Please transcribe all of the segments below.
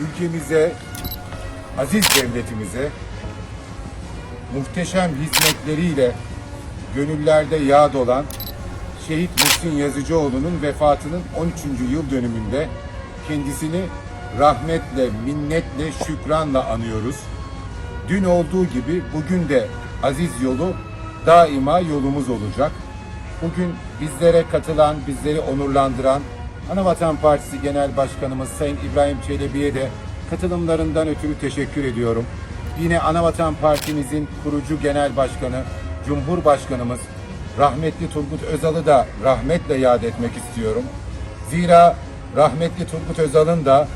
ülkemize, aziz devletimize muhteşem hizmetleriyle gönüllerde yağ dolan Şehit Muhsin Yazıcıoğlu'nun vefatının 13. yıl dönümünde kendisini rahmetle, minnetle, şükranla anıyoruz. Dün olduğu gibi bugün de aziz yolu daima yolumuz olacak. Bugün bizlere katılan, bizleri onurlandıran Anavatan Partisi Genel Başkanımız Sayın İbrahim Çelebi'ye de katılımlarından ötürü teşekkür ediyorum. Yine Anavatan Partimizin kurucu genel başkanı, Cumhurbaşkanımız rahmetli Turgut Özal'ı da rahmetle yad etmek istiyorum. Zira rahmetli Turgut Özal'ın da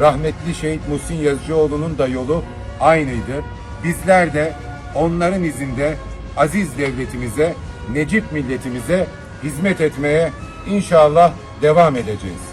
rahmetli Şehit Muhsin Yazıcıoğlu'nun da yolu aynıydı. Bizler de onların izinde aziz devletimize, Necip milletimize hizmet etmeye inşallah devam edeceğiz.